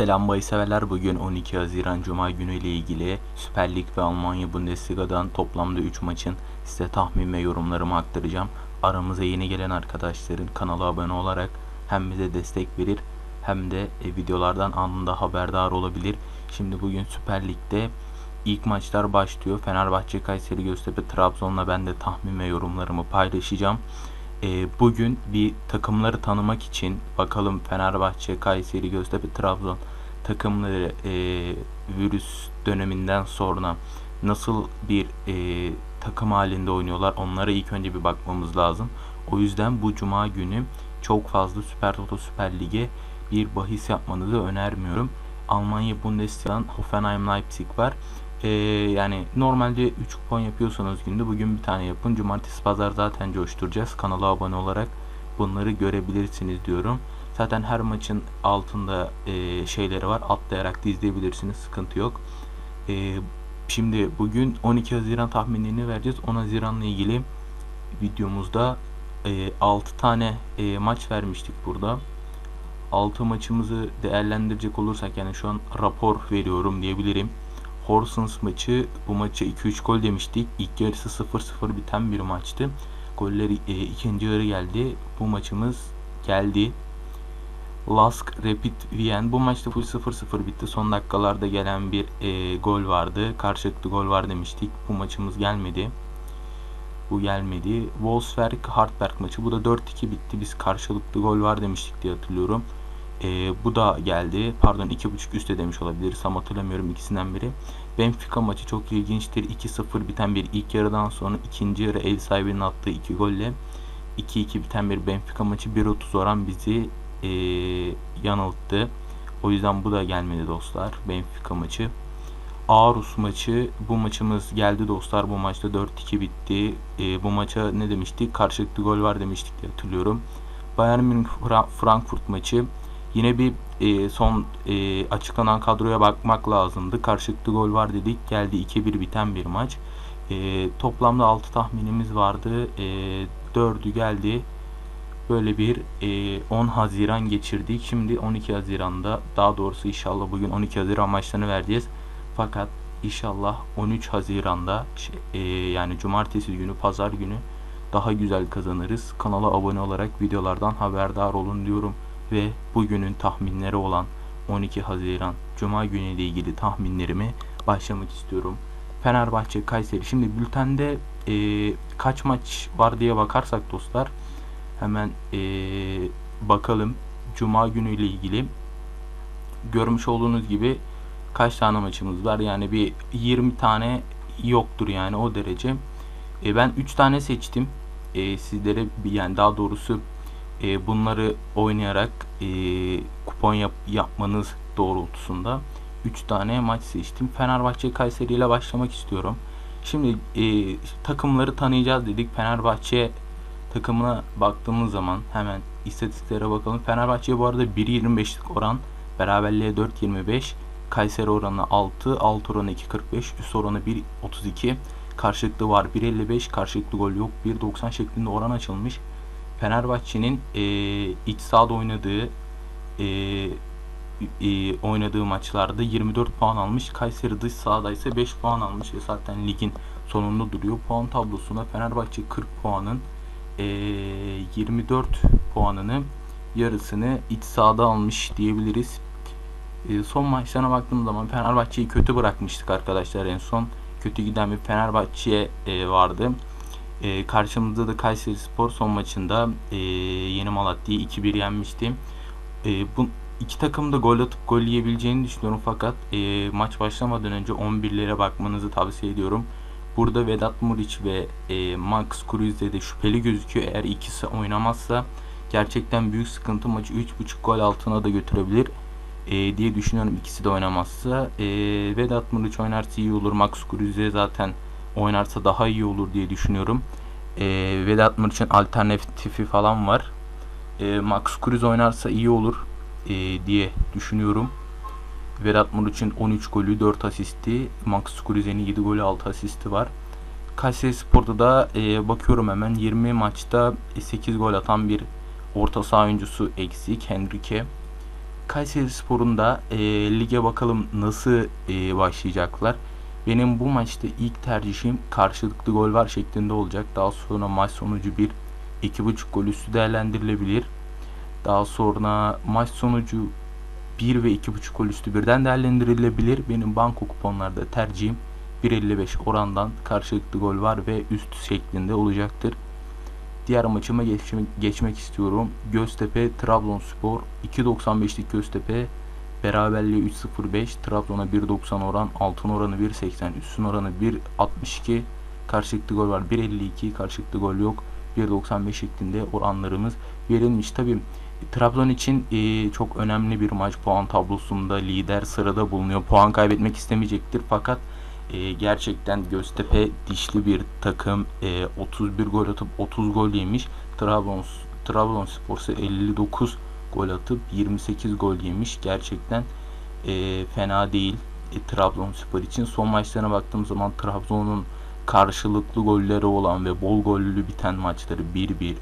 Selam bayı severler. Bugün 12 Haziran Cuma günü ile ilgili Süper Lig ve Almanya Bundesliga'dan toplamda 3 maçın size tahmin ve yorumlarımı aktaracağım. Aramıza yeni gelen arkadaşların kanala abone olarak hem bize destek verir hem de e, videolardan anında haberdar olabilir. Şimdi bugün Süper Lig'de ilk maçlar başlıyor. Fenerbahçe, Kayseri, Göztepe, Trabzon'la ben de tahmin ve yorumlarımı paylaşacağım. E, bugün bir takımları tanımak için bakalım Fenerbahçe, Kayseri, Göztepe, Trabzon takımları e, virüs döneminden sonra nasıl bir e, takım halinde oynuyorlar onlara ilk önce bir bakmamız lazım. O yüzden bu cuma günü çok fazla Süper Toto Süper Lig'e bir bahis yapmanızı önermiyorum. Almanya Bundesliga'dan Hoffenheim Leipzig var. Ee, yani normalde 3 kupon yapıyorsanız günde bugün bir tane yapın. Cumartesi pazar zaten coşturacağız. Kanala abone olarak bunları görebilirsiniz diyorum. Zaten her maçın altında e, şeyleri var. Atlayarak da izleyebilirsiniz. Sıkıntı yok. E, şimdi bugün 12 Haziran tahminlerini vereceğiz. 10 Haziran'la ilgili videomuzda e, 6 tane e, maç vermiştik burada. 6 maçımızı değerlendirecek olursak yani şu an rapor veriyorum diyebilirim. Horsens maçı bu maça 2-3 gol demiştik. İlk yarısı 0-0 biten bir maçtı. Golleri e, ikinci yarı geldi. Bu maçımız geldi. Lask Rapid Wien bu maçta full 0-0 bitti. Son dakikalarda gelen bir e, gol vardı. Karşılıklı gol var demiştik. Bu maçımız gelmedi. Bu gelmedi. Wolfsberg Hartberg maçı. Bu da 4-2 bitti. Biz karşılıklı gol var demiştik diye hatırlıyorum. E, bu da geldi. Pardon 2.5 üstte demiş olabiliriz. Tam hatırlamıyorum ikisinden biri. Benfica maçı çok ilginçtir. 2-0 biten bir ilk yarıdan sonra ikinci yarı ev sahibinin attığı 2 golle 2-2 biten bir Benfica maçı 1.30 oran bizi e, yanılttı. O yüzden bu da gelmedi dostlar. Benfica maçı. Aarhus maçı bu maçımız geldi dostlar. Bu maçta 4-2 bitti. E, bu maça ne demiştik? Karşılıklı gol var demiştik diye hatırlıyorum. Bayern Münih Frankfurt maçı Yine bir e, son e, açıklanan kadroya bakmak lazımdı. Karşılıklı gol var dedik. Geldi 2-1 biten bir maç. E, toplamda 6 tahminimiz vardı. E, 4'ü geldi. Böyle bir e, 10 Haziran geçirdik. Şimdi 12 Haziran'da daha doğrusu inşallah bugün 12 Haziran maçlarını vereceğiz. Fakat inşallah 13 Haziran'da şey, e, yani cumartesi günü pazar günü daha güzel kazanırız. Kanala abone olarak videolardan haberdar olun diyorum ve bugünün tahminleri olan 12 Haziran Cuma günü ile ilgili tahminlerimi başlamak istiyorum. Fenerbahçe, Kayseri. Şimdi bültende e, kaç maç var diye bakarsak dostlar hemen e, bakalım. Cuma günü ile ilgili görmüş olduğunuz gibi kaç tane maçımız var? Yani bir 20 tane yoktur yani o derece. E, ben 3 tane seçtim. E, sizlere yani daha doğrusu e, bunları oynayarak e, kupon yap, yapmanız doğrultusunda 3 tane maç seçtim. Fenerbahçe Kayseri ile başlamak istiyorum. Şimdi e, takımları tanıyacağız dedik. Fenerbahçe takımına baktığımız zaman hemen istatistiklere bakalım. Fenerbahçe bu arada 1.25'lik oran, beraberliğe 4.25, Kayseri oranı 6, alt oranı 2.45, üst oranı 1.32, karşılıklı var 1.55, karşılıklı gol yok 1.90 şeklinde oran açılmış. Fenerbahçe'nin e, iç sahada oynadığı e, e, oynadığı maçlarda 24 puan almış. Kayseri dış sahada ise 5 puan almış. E zaten ligin sonunda duruyor. Puan tablosuna Fenerbahçe 40 puanın e, 24 puanını yarısını iç sahada almış diyebiliriz. E, son maçlarına baktığım zaman Fenerbahçe'yi kötü bırakmıştık arkadaşlar en son. Kötü giden bir Fenerbahçe e, vardı. E, karşımızda da Kayseri Spor son maçında e, Yeni Malatya'yı 2-1 yenmişti. E, bu iki takım da gol atıp gol yiyebileceğini düşünüyorum fakat e, maç başlamadan önce 11'lere bakmanızı tavsiye ediyorum. Burada Vedat Muriç ve e, Max Kruse de şüpheli gözüküyor. Eğer ikisi oynamazsa gerçekten büyük sıkıntı maçı 3.5 gol altına da götürebilir e, diye düşünüyorum ikisi de oynamazsa. E, Vedat Muriç oynarsa iyi olur. Max Kruse zaten oynarsa daha iyi olur diye düşünüyorum. E, Vedat Muriç'in alternatifi falan var. E, Max Kruse oynarsa iyi olur e, diye düşünüyorum. Vedat Muriç'in 13 golü 4 asisti. Max Kruse'nin 7 golü 6 asisti var. Kayseri Spor'da da e, bakıyorum hemen 20 maçta 8 gol atan bir orta saha oyuncusu eksik. Henrique. Kayseri Spor'un da e, lige bakalım nasıl e, başlayacaklar. Benim bu maçta ilk tercihim karşılıklı gol var şeklinde olacak. Daha sonra maç sonucu bir 2.5 gol üstü değerlendirilebilir. Daha sonra maç sonucu 1 ve 2.5 gol üstü birden değerlendirilebilir. Benim banko kuponlarda tercihim 1.55 orandan karşılıklı gol var ve üst şeklinde olacaktır. Diğer maçıma geçmek, istiyorum. Göztepe Trabzonspor 2.95'lik Göztepe beraberliği 3.05 Trabzon'a 1.90 oran altın oranı 1.80 üstün oranı 1.62 karşılıklı gol var 1.52 karşılıklı gol yok 1.95 şeklinde oranlarımız verilmiş. Tabi Trabzon için e, çok önemli bir maç. Puan tablosunda lider sırada bulunuyor. Puan kaybetmek istemeyecektir fakat e, gerçekten Göztepe dişli bir takım. E, 31 gol atıp 30 gol yemiş. Trabzon Trabzonspor ise 59 gol atıp 28 gol yemiş. Gerçekten e, fena değil e, Trabzonspor için. Son maçlarına baktığım zaman Trabzon'un karşılıklı golleri olan ve bol gollü biten maçları 1-1, 3-1,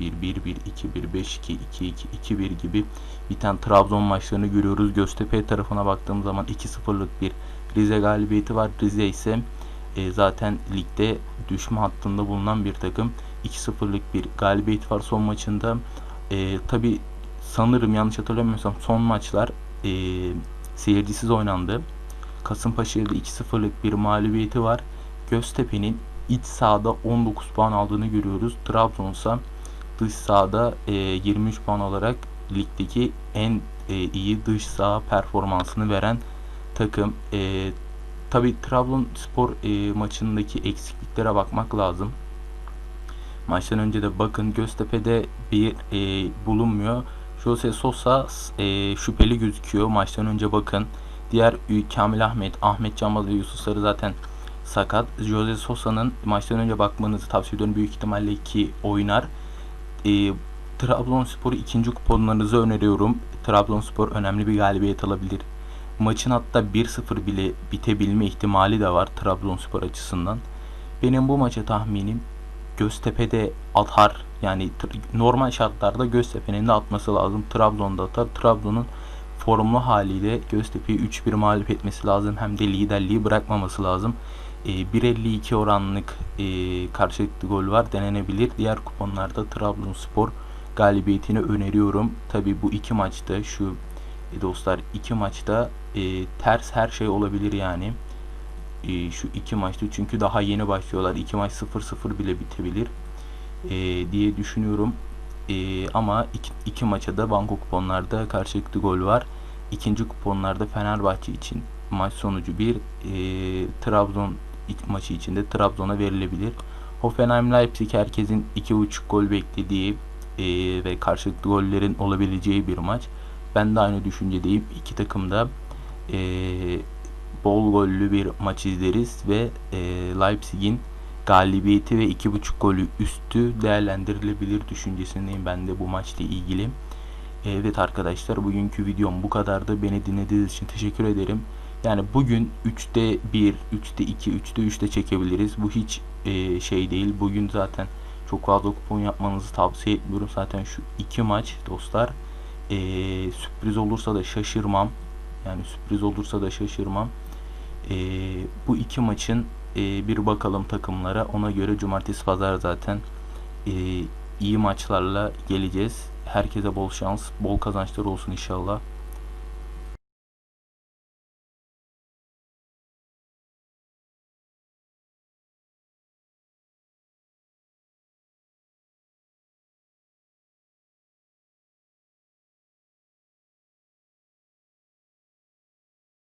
1-1, 2-1, 5-2, 2-2, 2-1 gibi biten Trabzon maçlarını görüyoruz. Göztepe tarafına baktığım zaman 2-0'lık bir Rize galibiyeti var. Rize ise e, zaten ligde düşme hattında bulunan bir takım. 2-0'lık bir galibiyet var son maçında. E, Tabi sanırım yanlış hatırlamıyorsam son maçlar e, seyircisiz oynandı. Kasımpaşa'ya da 2-0'lık bir mağlubiyeti var. Göztepe'nin iç sahada 19 puan aldığını görüyoruz. Trabzon'sa dış sahada e, 23 puan olarak ligdeki en e, iyi dış saha performansını veren takım. E, Tabi Trabzonspor e, maçındaki eksikliklere bakmak lazım. Maçtan önce de bakın Göztepe'de bir e, bulunmuyor. Jose Sosa e, şüpheli gözüküyor. Maçtan önce bakın. Diğer Kamil Ahmet, Ahmet Canbaz ve Yusuf Sarı zaten sakat. Jose Sosa'nın maçtan önce bakmanızı tavsiye ediyorum. Büyük ihtimalle ki oynar. E, Trabzonspor'u ikinci kuponlarınızı öneriyorum. Trabzonspor önemli bir galibiyet alabilir. Maçın hatta 1-0 bile bitebilme ihtimali de var Trabzonspor açısından. Benim bu maça tahminim Göztepe'de atar. Yani normal şartlarda Göztepe'nin de atması lazım. Trabzon'da atar. Trabzon'un formlu haliyle Göztepe'yi 3-1 mağlup etmesi lazım. Hem de liderliği bırakmaması lazım. E, 1.52 oranlık e, karşılıklı gol var denenebilir. Diğer kuponlarda Trabzonspor galibiyetini öneriyorum. Tabi bu iki maçta şu e, dostlar iki maçta e, ters her şey olabilir yani. E, şu iki maçta çünkü daha yeni başlıyorlar. İki maç 0-0 bile bitebilir e, diye düşünüyorum. E, ama iki, iki maça da banko kuponlarda karşılıklı gol var. İkinci kuponlarda Fenerbahçe için maç sonucu bir e, Trabzon maçı içinde Trabzon'a verilebilir. Hoffenheim Leipzig herkesin 2.5 gol beklediği e, ve karşılıklı gollerin olabileceği bir maç. Ben de aynı düşüncedeyim. İki takım da e, bol gollü bir maç izleriz ve e, Leipzig'in galibiyeti ve 2.5 golü üstü değerlendirilebilir düşüncesindeyim ben de bu maçla ilgili. Evet arkadaşlar bugünkü videom bu kadardı. Beni dinlediğiniz için teşekkür ederim. Yani bugün 3'te 1, 3'te 2, 3'te 3'te çekebiliriz. Bu hiç e, şey değil. Bugün zaten çok fazla kupon yapmanızı tavsiye etmiyorum. Zaten şu iki maç dostlar e, sürpriz olursa da şaşırmam. Yani sürpriz olursa da şaşırmam. E, bu iki maçın e, bir bakalım takımlara. Ona göre cumartesi pazar zaten e, iyi maçlarla geleceğiz. Herkese bol şans, bol kazançlar olsun inşallah.